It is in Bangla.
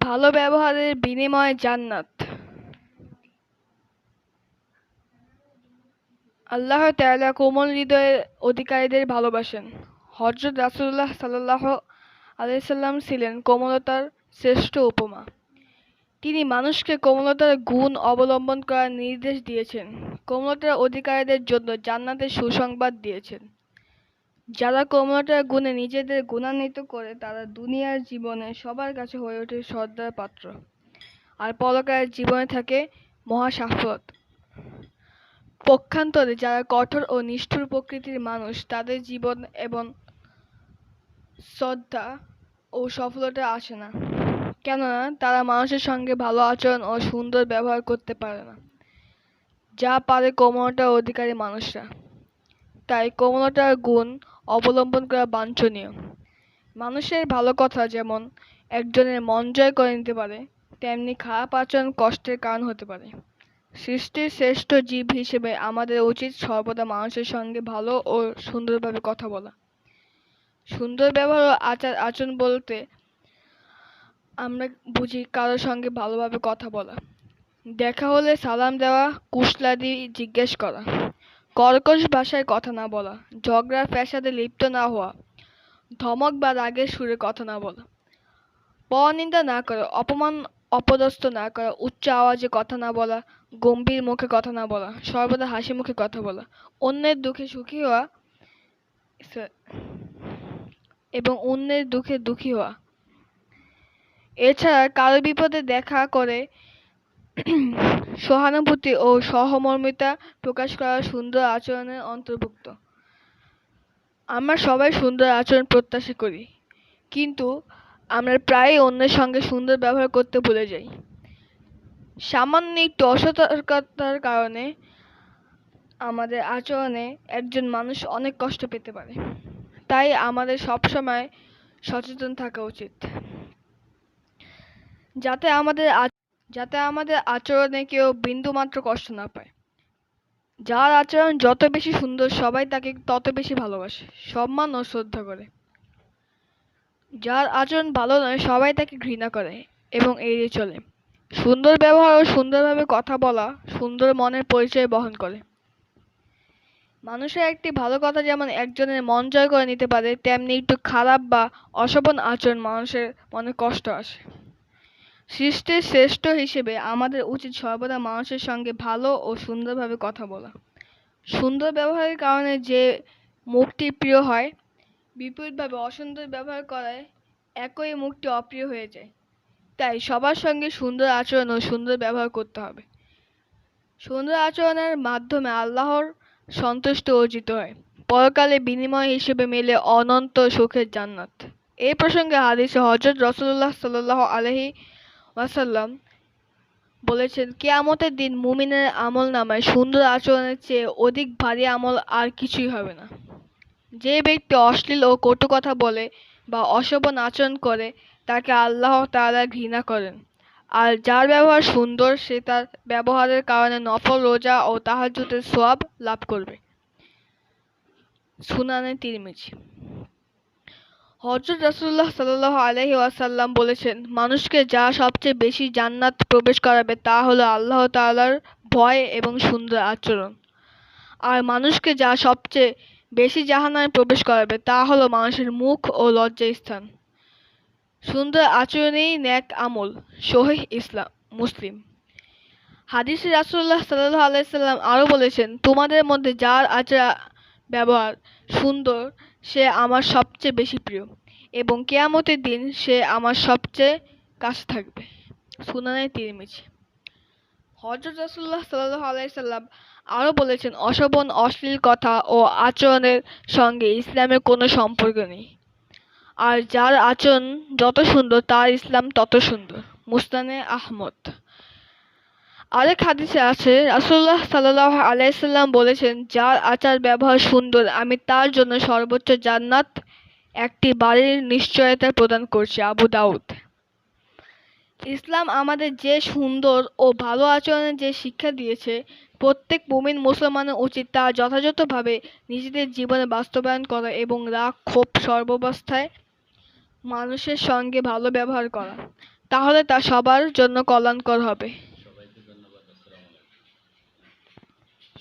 ভালো ব্যবহারের বিনিময়ে জান্নাত। আল্লাহ তাআলা কোমল হৃদয়ের অধিকারীদের ভালোবাসেন। হযরত রাসূলুল্লাহ সাল্লাল্লাহু আলাইহি সাল্লাম ছিলেন কোমলতার শ্রেষ্ঠ উপমা। তিনি মানুষকে কোমলতার গুণ অবলম্বন করার নির্দেশ দিয়েছেন। কোমলতার অধিকারীদের জন্য জান্নাতের সুসংবাদ দিয়েছেন। যারা কোমলতার গুণে নিজেদের গুণান্বিত করে, তারা দুনিয়ার জীবনে সবার কাছে হয়ে ওঠে শ্রদ্ধার পাত্র। আর পরকালের জীবনে থাকে মহা সাফল্য পক্ষান্তরে যারা কঠোর ও নিষ্ঠুর প্রকৃতির মানুষ, তাদের জীবন এবং শ্রদ্ধা ও সফলতা আসে না। কেননা, তারা মানুষের সঙ্গে ভালো আচরণ ও সুন্দর ব্যবহার করতে পারে না। যা পারে কোমলতার অধিকারী মানুষরা। তাই কোমলতার গুণ অবলম্বন করা বাঞ্ছনীয়। মানুষের ভালো কথা যেমন একজনের মন জয় করে নিতে পারে, তেমনি খারাপ আচরণ কষ্টের কারণ হতে পারে। সৃষ্টির শ্রেষ্ঠ জীব হিসেবে আমাদের উচিত সর্বদা মানুষের সঙ্গে ভালো ও সুন্দরভাবে কথা বলা। সুন্দর ব্যবহার ও আচার আচরণ বলতে আমরা বুঝি কারোর সঙ্গে ভালোভাবে কথা বলা। দেখা হলে সালাম দেওয়া, কুশলাদি জিজ্ঞেস করা। কর্কশ ভাষায় কথা না বলা, ঝগড়া, ফ্যাসাদে লিপ্ত না হওয়া, ধমক বা রাগের সুরে কথা না বলা। পরনিন্দা না করা, অপমান, অপদস্থ না করা, উচ্চ আওয়াজে কথা না বলা, গম্ভীর মুখে কথা না বলা, সর্বদা হাসি মুখে কথা বলা। অন্যের দুঃখে সুখী হওয়া এবং অন্যের দুঃখে দুঃখী হওয়া। এছাড়া কারও বিপদে দেখা করে সহানুভূতি ও সহমর্মিতা প্রকাশ করা সুন্দর আচরণের অন্তর্ভুক্ত। আমরা সবাই সুন্দর আচরণ প্রত্যাশা করি, কিন্তু আমরা প্রায়ই অন্যের সঙ্গে সুন্দর ব্যবহার করতে ভুলে যাই। সামান্য একটু অসতর্কতার কারণে আমাদের আচরণে একজন মানুষ অনেক কষ্ট পেতে পারে। তাই আমাদের সবসময় সচেতন থাকা উচিত। যাতে আমাদের যাতে আমাদের আচরণে কেউ বিন্দুমাত্র কষ্ট না পায়। যার আচরণ যত বেশি সুন্দর, সবাই তাকে তত বেশি ভালোবাসে, সম্মান ও শ্রদ্ধা করে। যার আচরণ ভালো নয়, সবাই তাকে ঘৃণা করে এবং এড়িয়ে চলে। সুন্দর ব্যবহার ও সুন্দরভাবে কথা বলা, সুন্দর মনের পরিচয় বহন করে। মানুষের একটি ভালো কথা যেমন একজনের মন জয় করে নিতে পারে, তেমনি একটু খারাপ বা অশোভন আচরণ মানুষের মনে কষ্ট আসে। সৃষ্টির শ্রেষ্ঠ হিসেবে আমাদের উচিত সর্বদা মানুষের সঙ্গে ভালো ও সুন্দরভাবে কথা বলা। সুন্দর ব্যবহারের কারণে যে মুখটি প্রিয় হয়, বিপরীতভাবে অসুন্দর ব্যবহার করায় একই মুখটি অপ্রিয় হয়ে যায়। তাই সবার সঙ্গে সুন্দর আচরণ ও সুন্দর ব্যবহার করতে হবে। সুন্দর আচরণের মাধ্যমে আল্লাহর সন্তুষ্ট অর্জিত হয়। পরকালে বিনিময় হিসেবে মেলে অনন্ত সুখের জান্নাত। এই প্রসঙ্গে হাদিসে হজরত রসুল্লাহ সাল্লাহ আলহি ওয়াসাল্লাম বলেছেন, কেয়ামতের দিন মুমিনের আমল নামায় সুন্দর আচরণের চেয়ে অধিক ভারী আমল আর কিছুই হবে না। যে ব্যক্তি অশ্লীল ও কটু কথা বলে বা অশোভন আচরণ করে, তাকে আল্লাহ তাআলা ঘৃণা করেন। আর যার ব্যবহার সুন্দর, সে তার ব্যবহারের কারণে নফল রোজা ও তাহাজ্জুদের সোয়াব লাভ করবে। সুনানে তিরমিজি। হজরত রাসুল্লাহ সাল্লাহ আলহি ওয়াসাল্লাম বলেছেন, মানুষকে যা সবচেয়ে বেশি জান্নাত প্রবেশ করাবে তা হলো আল্লাহ তাআলার ভয় এবং সুন্দর আচরণ। আর মানুষকে যা সবচেয়ে বেশি জাহানায় প্রবেশ করাবে তা হলো মানুষের মুখ ও লজ্জা স্থান। সুন্দর আচরণেই ন্যাক আমল শহীহ ইসলাম, মুসলিম। হাদিসে রাসুল্লাহ সাল্লাহ আলাইসাল্লাম আরও বলেছেন, তোমাদের মধ্যে যার আচার ব্যবহার সুন্দর, সে আমার সবচেয়ে বেশি প্রিয়। এবং কেয়ামতের দিন সে আমার সবচেয়ে কাছে থাকবে। সুনানায় তিরমিজি। হজরত রাসুল্লাহ সাল্লাহ আলাইসাল্লাম আরও বলেছেন, অশোভন, অশ্লীল কথা ও আচরণের সঙ্গে ইসলামের কোনো সম্পর্ক নেই। আর যার আচরণ যত সুন্দর, তার ইসলাম তত সুন্দর। মুস্তানে আহমদ। আরেক হাদিসে আছে রাসুল্লাহ সাল্লাহ আলাইসাল্লাম বলেছেন, যার আচার ব্যবহার সুন্দর, আমি তার জন্য সর্বোচ্চ জান্নাত একটি বাড়ির নিশ্চয়তা প্রদান করছি। আবু দাউদ। ইসলাম আমাদের যে সুন্দর ও ভালো আচরণের যে শিক্ষা দিয়েছে, প্রত্যেক মুমিন মুসলমানের উচিত তা যথাযথভাবে নিজেদের জীবনে বাস্তবায়ন করা এবং রাগ, ক্ষোভ সর্বাবস্থায় মানুষের সঙ্গে ভালো ব্যবহার করা। তাহলে তা সবার জন্য কল্যাণকর হবে সবাইকে ধন্যবাদ আসসালামু আলাইকুম